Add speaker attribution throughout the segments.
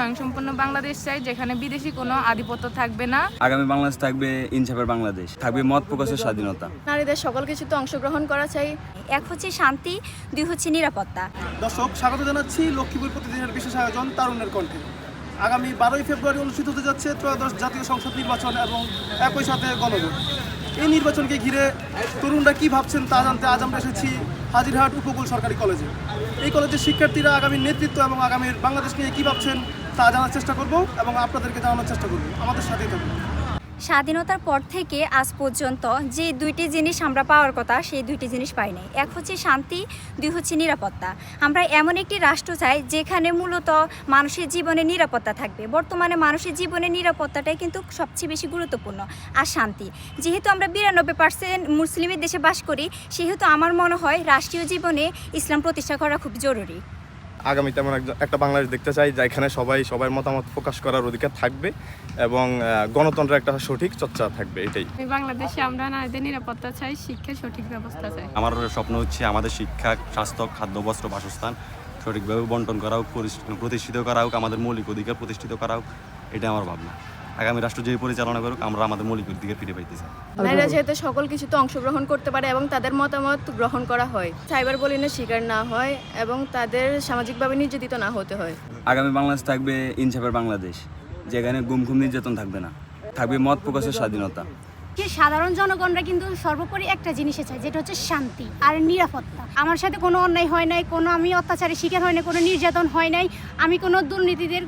Speaker 1: স্বয়ংসম্পূর্ণ বাংলাদেশ চাই যেখানে বিদেশি কোনো আধিপত্য থাকবে না।
Speaker 2: আগামী বাংলাদেশ থাকবে ইনসাফের বাংলাদেশ থাকবে মত প্রকাশের স্বাধীনতা।
Speaker 3: নারীদের সকল কিছুতে অংশগ্রহণ করা চাই।
Speaker 4: এক হচ্ছে শান্তি দুই হচ্ছে নিরাপত্তা।
Speaker 5: দর্শক স্বাগত জানাচ্ছি লক্ষ্মীপুর প্রতিদিনের বিশেষ আয়োজন তারুণের কণ্ঠে। আগামী বারোই ফেব্রুয়ারি অনুষ্ঠিত হতে যাচ্ছে ত্রয়োদশ জাতীয় সংসদ নির্বাচন এবং একই সাথে গণভোট। এই নির্বাচনকে ঘিরে তরুণরা কি ভাবছেন তা জানতে আজ আমরা এসেছি হাজিরহাট উপকূল সরকারি কলেজে। এই কলেজের শিক্ষার্থীরা আগামী নেতৃত্ব এবং আগামীর বাংলাদেশ নিয়ে কী ভাবছেন তা জানার চেষ্টা করব এবং আপনাদেরকে জানানোর চেষ্টা করব। আমাদের সাথেই থাকুন।
Speaker 4: স্বাধীনতার পর থেকে আজ পর্যন্ত যে দুইটি জিনিস আমরা পাওয়ার কথা, সেই দুইটি জিনিস পাই নাই। এক হচ্ছে শান্তি, দুই হচ্ছে নিরাপত্তা। আমরা এমন একটি রাষ্ট্র চাই যেখানে মূলত মানুষের জীবনে নিরাপত্তা থাকবে। বর্তমানে মানুষের জীবনে নিরাপত্তাটাই কিন্তু সবচেয়ে বেশি গুরুত্বপূর্ণ আর শান্তি। যেহেতু আমরা বিরানব্বই পার্সেন্ট মুসলিমের দেশে বাস করি, সেহেতু আমার মনে হয় রাষ্ট্রীয় জীবনে ইসলাম প্রতিষ্ঠা করা খুব জরুরি।
Speaker 6: আগামীতে তেমন একটা বাংলাদেশ দেখতে চাই যেখানে সবাই সবাই মতামত প্রকাশ করার অধিকার থাকবে এবং গণতন্ত্রের একটা সঠিক চর্চা থাকবে এটাই।
Speaker 1: বাংলাদেশে আমরা নারীদের নিরাপত্তা চাই শিক্ষা সঠিক ব্যবস্থা চাই।
Speaker 2: আমার স্বপ্ন হচ্ছে আমাদের শিক্ষা স্বাস্থ্য খাদ্য বস্ত্র বাসস্থান সঠিকভাবে বন্টন করা হোক প্রতিষ্ঠিত করা হোক আমাদের মৌলিক অধিকার প্রতিষ্ঠিত করা হোক এটা আমার ভাবনা। আগামী রাষ্ট্র যে পরিচালনা করুক আমরা আমাদের মৌলিক দিকে ফিরে পাইতে চাই
Speaker 3: নারীরা যেহেতু সকল কিছুতে অংশগ্রহণ করতে পারে এবং তাদের মতামত গ্রহণ করা হয় সাইবার বলিনের শিকার না হয় এবং তাদের সামাজিকভাবে নির্যাতিত না হতে হয়।
Speaker 2: আগামী বাংলাদেশ থাকবে ইনসাফের বাংলাদেশ যেখানে গুম খুম নির্যাতন থাকবে না থাকবে মত প্রকাশের স্বাধীনতা।
Speaker 7: যে সাধারণ জনগণরা কিন্তু সর্বোপরি একটা জিনিসে চায়, যেটা হচ্ছে শান্তি আর নিরাপত্তা। আমার সাথে কোনো অন্যায় হয় নাই, কোনো আমি অত্যাচারের শিকার হয় নাই, কোনো নির্যাতন হয় নাই, আমি কোনো দুর্নীতিদের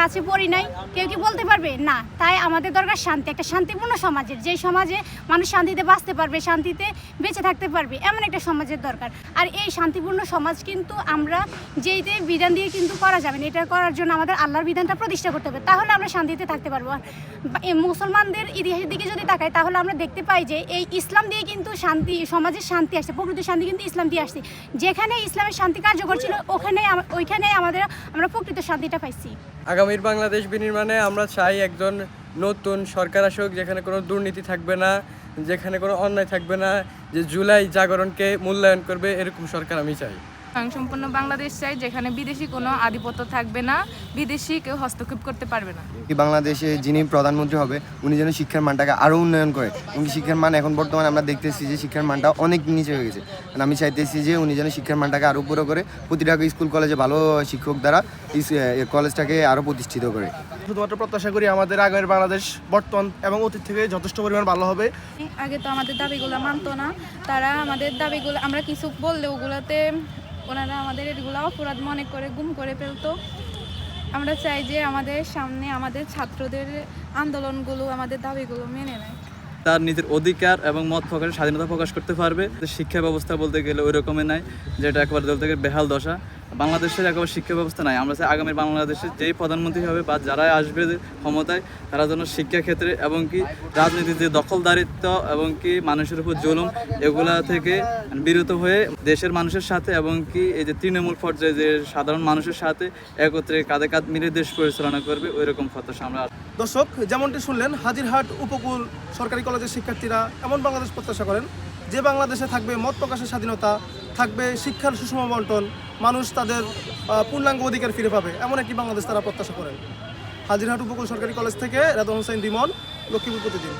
Speaker 7: কাছে পড়ি নাই। কেউ কি বলতে পারবে? না, তাই আমাদের দরকার শান্তি, একটা শান্তিপূর্ণ সমাজের, যে সমাজে মানুষ শান্তিতে বাঁচতে পারবে, শান্তিতে বেঁচে থাকতে পারবে, এমন একটা সমাজের দরকার। আর এই শান্তিপূর্ণ সমাজ কিন্তু আমরা যেইতে বিধান দিয়ে কিন্তু করা যাবে না, এটা করার জন্য আমাদের আল্লাহর বিধানটা প্রতিষ্ঠা করতে হবে। তাহলে আমরা শান্তিতে থাকতে পারব। মুসলমানদের ইতিহাসের দিকে যদি তাকাই তাহলে আমরা দেখতে পাই যে এই ইসলাম দিয়ে কিন্তু শান্তি, সমাজের শান্তি আসছে প্রকৃত শান্তি কিন্তু ইসলাম দিয়ে আসছে। যেখানে ইসলামের শান্তি কার্যকর ছিল, ওখানে ওইখানে আমাদের, আমরা প্রকৃত শান্তিটা পাইছি।
Speaker 8: আগামীর বাংলাদেশ বিনির্মাণে আমরা চাই একজন নতুন সরকার আসুক, যেখানে কোনো দুর্নীতি থাকবে না, যেখানে কোনো অন্যায় থাকবে না, যে জুলাই জাগরণকে মূল্যায়ন করবে, এরকম সরকার আমি চাই।
Speaker 1: স্বয়ংসম্পূর্ণ বাংলাদেশ চাই যেখানে বিদেশি কোনো আধিপত্য থাকবে না বিদেশি কেউ হস্তক্ষেপ করতে পারবে না।
Speaker 9: কি বাংলাদেশে যিনি প্রধানমন্ত্রী হবে উনি যেন শিক্ষার মানটাকে আরও উন্নয়ন করে। উনি শিক্ষার মান এখন বর্তমানে আমরা দেখতেছি যে শিক্ষার মানটা অনেক নিচে হয়ে গেছে। আর আমি চাইতেছি যে উনি যেন শিক্ষার মানটাকে আরও উপরে করে প্রতিটা স্কুল কলেজে ভালো শিক্ষক দ্বারা কলেজটাকে আরও প্রতিষ্ঠিত করে।
Speaker 5: শুধুমাত্র প্রত্যাশা করি আমাদের আগামীর বাংলাদেশ বর্তমান এবং অতীত থেকে যথেষ্ট পরিমাণ ভালো হবে।
Speaker 1: আগে তো আমাদের দাবিগুলো মানতো না। তারা আমাদের দাবিগুলো আমরা কিছু বললে ওগুলোতে ওনারা আমাদের এগুলো অপরাধ মনে করে, গুম করে ফেলতো। আমরা চাই যে আমাদের সামনে আমাদের ছাত্রদের আন্দোলনগুলো, আমাদের দাবিগুলো মেনে নেয়।
Speaker 10: তার নিজের অধিকার এবং মত প্রকাশের স্বাধীনতা প্রকাশ করতে পারবে। শিক্ষা ব্যবস্থা বলতে গেলে ওই রকমের নাই, যেটা একবার বলতে গেলে বেহাল দশা। বাংলাদেশের একেবারে শিক্ষা ব্যবস্থা নাই। আমরা চাই আগামী বাংলাদেশে যেই প্রধানমন্ত্রী হবে বা যারাই আসবে ক্ষমতায়, তারা যেন শিক্ষা ক্ষেত্রে এবং কি রাজনীতির যে দখলদারিত্ব এবং কি মানুষের উপর জুলুম, এগুলা থেকে বিরত হয়ে দেশের মানুষের সাথে এবং কি এই যে তৃণমূল পর্যায়ে যে সাধারণ মানুষের সাথে একত্রে কাঁধে কাঁধ মিলে দেশ পরিচালনা করবে ওই রকম প্রত্যাশা আমরা
Speaker 5: দর্শক, যেমনটি শুনলেন, হাজিরহাট উপকূল সরকারি কলেজের শিক্ষার্থীরা এমন বাংলাদেশ প্রত্যাশা করেন যে বাংলাদেশে থাকবে মত প্রকাশের স্বাধীনতা, থাকবে শিক্ষার সুষম বন্টন মানুষ তাদের পূর্ণাঙ্গ অধিকার ফিরে পাবে। এমন একটি বাংলাদেশ তারা প্রত্যাশা করেন। হাজিরহাট উপকূল সরকারি কলেজ থেকে রাদ হোসেন দিমন লক্ষ্মীপুর প্রতিদিন।